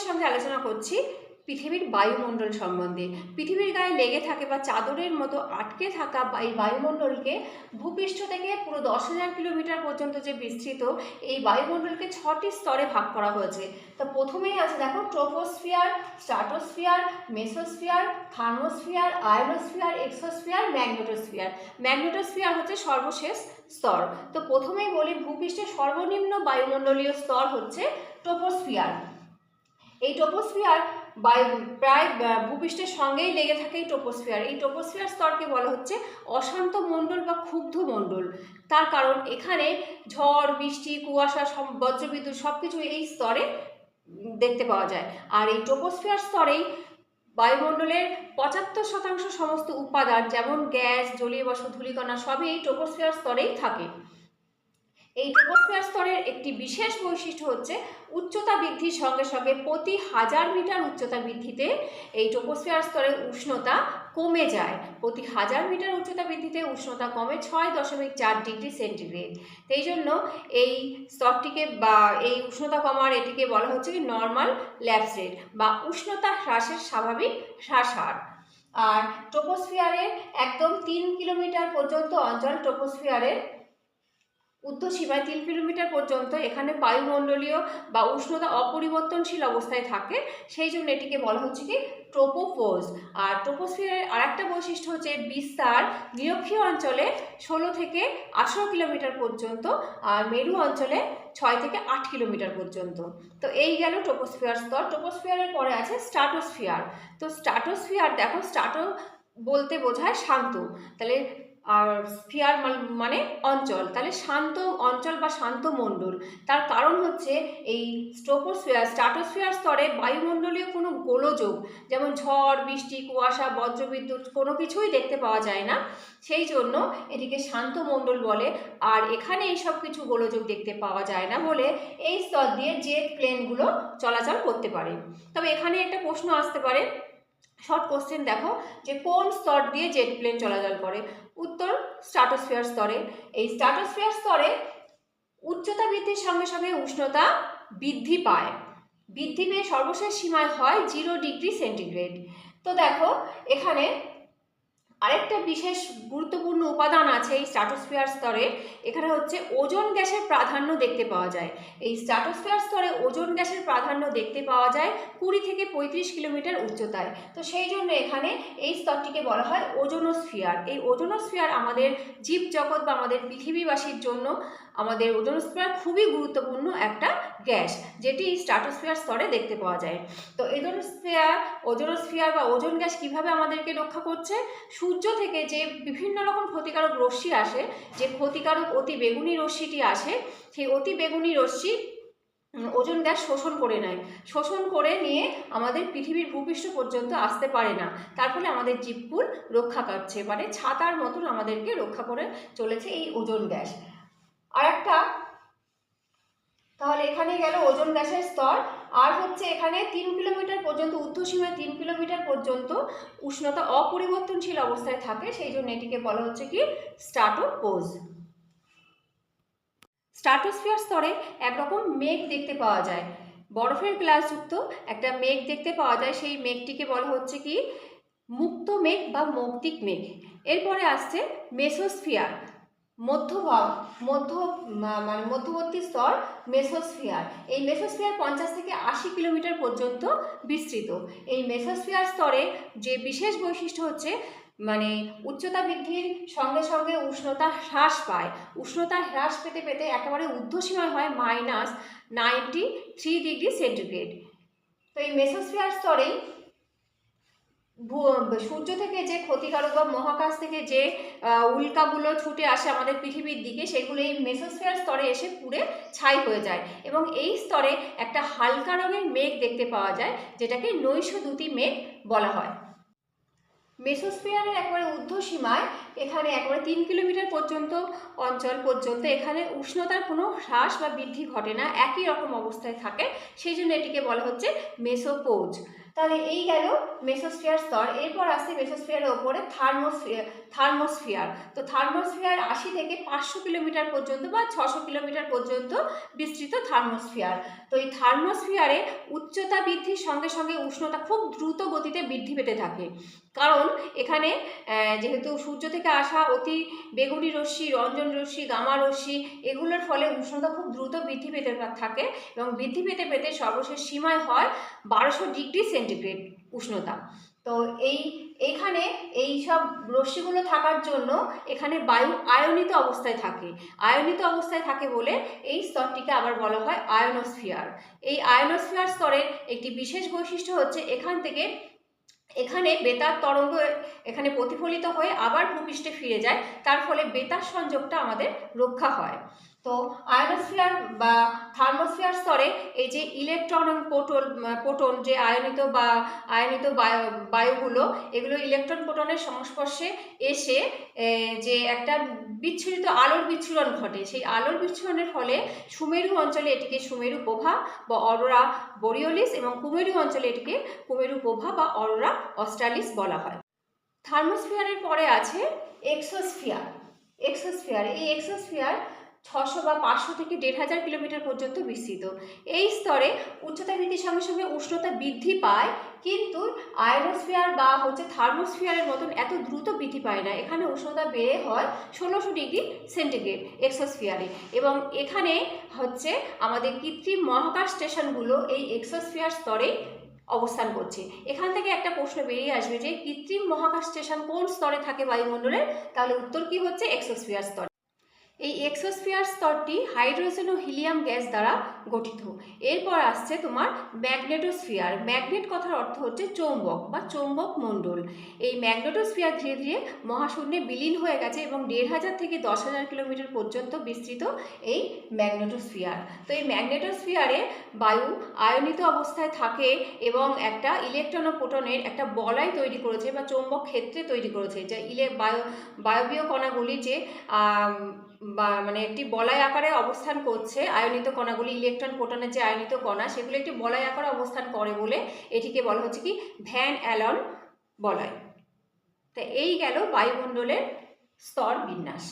তোমাদের সঙ্গে আলোচনা করছি পৃথিবীর বায়ুমণ্ডল সম্বন্ধে। পৃথিবীর গায়ে লেগে থাকে বা চাদরের মতো আটকে থাকা এই বায়ুমণ্ডলকে ভূপৃষ্ঠ থেকে পুরো দশ হাজার কিলোমিটার পর্যন্ত যে বিস্তৃত, এই বায়ুমণ্ডলকে ছটি স্তরে ভাগ করা হয়েছে। তো প্রথমেই আছে দেখো, troposphere stratosphere mesosphere, thermosphere, ionosphere, exosphere, magnetosphere. Magnetosphere হচ্ছে সর্বশেষ স্তর। তো প্রথমেই বলি, ভূপৃষ্ঠের সর্বনিম্ন বায়ুমণ্ডলীয় স্তর হচ্ছে ট্রোপোস্ফিয়ার। এই টোপোস্ফিয়ার বায়ু, প্রায় ভূপৃষ্ঠের সঙ্গেই লেগে থাকে এই টোপোস্ফিয়ার। এই টোপোস্ফিয়ার স্তরকে বলা হচ্ছে অশান্ত মণ্ডল বা ক্ষুব্ধ মণ্ডল। তার কারণ এখানে ঝড়, বৃষ্টি, কুয়াশা সব বজ্রবিদ্যুৎ সব কিছু এই স্তরে দেখতে পাওয়া যায়। আর এই টোপোস্ফিয়ার স্তরেই বায়ুমণ্ডলের পঁচাত্তর শতাংশ সমস্ত উপাদান যেমন গ্যাস জলীয় বাষ্প ধূলিকণা সবই এই টোপোস্ফিয়ার স্তরেই থাকে। এই ট্রোপোস্ফিয়ার স্তরের একটি বিশেষ বৈশিষ্ট্য হচ্ছে উচ্চতা বৃদ্ধির সঙ্গে সঙ্গে প্রতি হাজার মিটার উচ্চতা বৃদ্ধিতে এই ট্রোপোস্ফিয়ার স্তরের উষ্ণতা কমে যায়। প্রতি হাজার মিটার উচ্চতা বৃদ্ধিতে উষ্ণতা কমে ছয় দশমিক চার ডিগ্রি সেন্টিগ্রেড। এই জন্য এই স্তরটিকে বা এই উষ্ণতা কমার এটিকে বলা হচ্ছে কি নর্মাল ল্যাপস বা উষ্ণতা হ্রাসের স্বাভাবিক হ্রাস হার। আর ট্রোপোস্ফিয়ারের একদম তিন কিলোমিটার পর্যন্ত অঞ্চল ট্রোপোস্ফিয়ারের উর্ধ্বসীমায় তিন কিলোমিটার পর্যন্ত এখানে বায়ুমণ্ডলীয় বা উষ্ণতা অপরিবর্তনশীল অবস্থায় থাকে। সেই জন্য এটিকে বলা হচ্ছে কি ট্রোপোপোজ আর ট্রোপোস্ফিয়ারের আরেকটা বৈশিষ্ট্য হচ্ছে বিস্তার নিরক্ষীয় অঞ্চলে ষোলো থেকে আঠেরো কিলোমিটার পর্যন্ত, আর মেরু অঞ্চলে ছয় থেকে আট কিলোমিটার পর্যন্ত। তো এই গেল ট্রোপোস্ফিয়ার স্তর। ট্রোপোস্ফিয়ারের পরে আছে স্ট্রাটোস্ফিয়ার। তো স্ট্রাটোস্ফিয়ার দেখো, স্ট্রাটো বলতে বোঝায় শান্ত। তাহলে স্ফিয়ার মানে অঞ্চল। তাহলে শান্ত অঞ্চল বা শান্ত মণ্ডল। তার কারণ হচ্ছে এই স্টোপোস্ফিয়ার স্ট্রাটোস্ফিয়ার স্তরে বায়ুমণ্ডলীয় কোনো গোলযোগ, যেমন ঝড়, বৃষ্টি, কুয়াশা, বজ্রবিদ্যুৎ কোনো কিছুই দেখতে পাওয়া যায় না। সেই জন্য এটিকে শান্ত মণ্ডল বলে। আর এখানে এই সব কিছু গোলযোগ দেখতে পাওয়া যায় না বলে এই স্তর দিয়ে জেট প্লেনগুলো চলাচল করতে পারে। তবে এখানে একটা প্রশ্ন আসতে পারে। শর্ট কোশ্চেন দেখো, যে কোন স্তর দিয়ে জেট প্লেন চলাচল করে? উত্তর স্ট্রাটোস্ফিয়ার স্তরে। এই স্ট্রাটোস্ফিয়ার স্তরে উচ্চতা বৃদ্ধির সঙ্গে সঙ্গে উষ্ণতা বৃদ্ধি পায়। বৃদ্ধি পেয়ে সর্বশেষ সীমায় হয় জিরো ডিগ্রি সেন্টিগ্রেড তো দেখো, এখানে আরেকটা বিশেষ গুরুত্বপূর্ণ উপাদান আছে এই স্ট্রাটোস্ফিয়ার স্তরে। এখানে হচ্ছে ওজোন গ্যাসের প্রাধান্য দেখতে পাওয়া যায়। এই স্ট্রাটোস্ফিয়ার স্তরে ওজোন গ্যাসের প্রাধান্য দেখতে পাওয়া যায় কুড়ি থেকে পঁয়ত্রিশ কিলোমিটার উচ্চতায়। তো সেই জন্য এখানে এই স্তরটিকে বলা হয় ওজোনোস্ফিয়ার এই ওজোনোস্ফিয়ার আমাদের জীবজগৎ বা আমাদের পৃথিবীবাসীর জন্য আমাদের ওজোনোস্ফিয়ার খুবই গুরুত্বপূর্ণ একটা গ্যাস, যেটি স্ট্রাটোস্ফিয়ার স্তরে দেখতে পাওয়া যায়। তো ওজোনোস্ফিয়ার ওজোনোস্ফিয়ার বা ওজোন গ্যাস কীভাবে আমাদেরকে রক্ষা করছে? সূর্য থেকে যে বিভিন্ন রকম ক্ষতিকারক রশ্মি আসে, যে ক্ষতিকারক অতি বেগুনি রশ্মিটি আসে, সেই অতি বেগুনি রশ্মি ওজন গ্যাস শোষণ করে নেয়। শোষণ করে নিয়ে আমাদের পৃথিবীর ভূপৃষ্ঠ পর্যন্ত আসতে পারে না। তার ফলে আমাদের জীবকুল রক্ষা করছে মানে ছাতার মতন আমাদেরকে রক্ষা করে চলেছে এই ওজন গ্যাস। আর একটা তাহলে এখানে গেল ওজোন গ্যাসের স্তর, আর হচ্ছে এখানে তিন কিলোমিটার পর্যন্ত ঊর্ধ্বসীমায় তিন কিলোমিটার পর্যন্ত উষ্ণতা অপরিবর্তনশীল অবস্থায় থাকে, সেই জন্য এটিকে বলা হচ্ছে কি? স্ট্রাটোপোজ। স্ট্রাটোস্ফিয়ার স্তরে একরকম মেঘ দেখতে পাওয়া যায়। বরফের গ্লাসযুক্ত একটা মেঘ দেখতে পাওয়া যায়, সেই মেঘটিকে বলা হচ্ছে কি? মুক্ত মেঘ বা মৌক্তিক মেঘ। এরপরে আসছে মেসোস্ফিয়ার। মধ্যভাগ, মধ্য মানে মধ্যবর্তী স্তর মেসোস্ফিয়ার। এই মেসোস্ফিয়ার পঞ্চাশ থেকে আশি কিলোমিটার পর্যন্ত বিস্তৃত। এই মেসোস্ফিয়ার স্তরে যে বিশেষ বৈশিষ্ট্য হচ্ছে মানে উচ্চতা বৃদ্ধির সঙ্গে সঙ্গে উষ্ণতা হ্রাস পায়। উষ্ণতা হ্রাস পেতে পেতে একেবারে ঊর্ধ্বসীমায় হয় minus ninety three degree centigrade. তো এই মেসোস্ফিয়ার স্তরেই সূর্য থেকে যে ক্ষতিকারক বা মহাকাশ থেকে যে উল্কাগুলো ছুটে আসে আমাদের পৃথিবীর দিকে, সেগুলো এই মেসোস্ফিয়ার স্তরে এসে পুড়ে ছাই হয়ে যায়। এবং এই স্তরে একটা হালকা রঙের মেঘ দেখতে পাওয়া যায়, যেটাকে নৈশদ্যুতি মেঘ বলা হয়। মেসোস্ফিয়ারের একেবারে ঊর্ধ্বসীমায় এখানে একবারে তিন কিলোমিটার পর্যন্ত অঞ্চল পর্যন্ত এখানে উষ্ণতার কোনো হ্রাস বা বৃদ্ধি ঘটে না, একই রকম অবস্থায় থাকে। সেই জন্য এটিকে বলা হচ্ছে মেসোপোজ। তাহলে এই গেল মেসোস্ফিয়ার স্তর এরপর আসছে মেসোস্ফিয়ারের ওপরে থার্মোস্ফিয়ার থার্মোস্ফিয়ার। তো থার্মোস্ফিয়ার আশি থেকে পাঁচশো কিলোমিটার পর্যন্ত বা ছশো কিলোমিটার পর্যন্ত বিস্তৃত থার্মোস্ফিয়ার। তো এই থার্মোস্ফিয়ারে উচ্চতা বৃদ্ধির সঙ্গে সঙ্গে উষ্ণতা খুব দ্রুত গতিতে বৃদ্ধি পেতে থাকে। কারণ এখানে যেহেতু সূর্য থেকে আসা অতি বেগুনি রশ্মি, রঞ্জন রশ্মি, গামা রশ্মি, এগুলোর ফলে উষ্ণতা খুব দ্রুত বৃদ্ধি পেতে থাকে এবং বৃদ্ধি পেতে পেতে সর্বশেষ সীমায় হয় বারোশো ডিগ্রি সেন্টিগ্রেড উষ্ণতা। তো এই এইখানে এই সব রশ্মিগুলো থাকার জন্য এখানে বায়ু আয়নিত অবস্থায় থাকে। আয়নিত অবস্থায় থাকে বলে এই স্তরটিকে আবার বলা হয় আয়নোস্ফিয়ার। এই আয়নোস্ফিয়ার স্তরের একটি বিশেষ বৈশিষ্ট্য হচ্ছে এখান থেকে এখানে বেতার তরঙ্গ এখানে প্রতিফলিত হয়ে আবার ভূপৃষ্ঠে ফিরে যায়। তার ফলে বেতার সংযোগটা আমাদের রক্ষা হয়। তো আয়নোস্ফিয়ার বা থার্মোস্ফিয়ার স্তরে এই যে ইলেকট্রন এবং পোটন প্রোটন যে আয়নিত বা আয়নিত বায়ু, বায়ুগুলো, এগুলো ইলেকট্রন পোটনের সংস্পর্শে এসে যে একটা বিচ্ছুরিত আলোর বিচ্ছুরণ ঘটে। সেই আলোর বিচ্ছুরণের ফলে সুমেরু অঞ্চলে এটিকে সুমেরু প্রভা বা অরোরা বোরিওলিস এবং কুমেরু অঞ্চলে এটিকে কুমেরু প্রভা বা অরোরা অস্ট্রালিস বলা হয়। থার্মোস্ফিয়ারের পরে আছে এক্সোস্ফিয়ার এক্সোস্ফিয়ার এই এক্সোস্ফিয়ার ছশো বা পাঁচশো থেকে দেড় হাজার কিলোমিটার পর্যন্ত বিস্তৃত। এই স্তরে উচ্চতা বৃদ্ধির সঙ্গে সঙ্গে উষ্ণতা বৃদ্ধি পায়, কিন্তু আয়নোস্ফিয়ার বা হচ্ছে থার্মোস্ফিয়ারের মতন এত দ্রুত বৃদ্ধি পায় না। এখানে উষ্ণতা বেড়ে হয় ষোলোশো ডিগ্রি সেন্টিগ্রেড এক্সোস্ফিয়ারে। এবং এখানে হচ্ছে আমাদের কৃত্রিম মহাকাশ স্টেশনগুলো এই এক্সোস্ফিয়ার স্তরেই অবস্থান করছে। এখান থেকে একটা প্রশ্ন বেরিয়ে আসবে যে কৃত্রিম মহাকাশ স্টেশন কোন স্তরে থাকে বায়ুমণ্ডলের? তাহলে উত্তর কি হচ্ছে? এক্সোস্ফিয়ার স্তর। এই এক্সোস্ফিয়ার স্তরটি হাইড্রোজেন ও হিলিয়াম গ্যাস দ্বারা গঠিত। এরপর আসছে তোমার ম্যাগনেটোস্ফিয়ার। ম্যাগনেট কথার অর্থ হচ্ছে চৌম্বক বা চৌম্বক মণ্ডল। এই ম্যাগনেটোস্ফিয়ার ধীরে ধীরে মহাশূন্যে বিলীন হয়ে গেছে এবং দেড় হাজার থেকে দশ হাজার কিলোমিটার পর্যন্ত বিস্তৃত এই ম্যাগনেটোস্ফিয়ার। তো এই ম্যাগনেটোস্ফিয়ারে বায়ু আয়নিত অবস্থায় থাকে এবং একটা ইলেকট্রন ও প্রোটনের একটা বলয় তৈরি করেছে বা চৌম্বক ক্ষেত্রে তৈরি করেছে। যা ইলে বায়ু বায়বীয় কণাগুলি যে বা মানে একটি বলয় আকারে অবস্থান করছে, আয়নিত কণাগুলি ইলেকট্রন প্রোটনের যে আয়নিত কণা, সেগুলি একটি বলয় আকারে অবস্থান করে বলে এটিকে বলা হচ্ছে কি ভ্যান অ্যালন বলয়। তা এই গেল বায়ুমণ্ডলের স্তর বিন্যাস।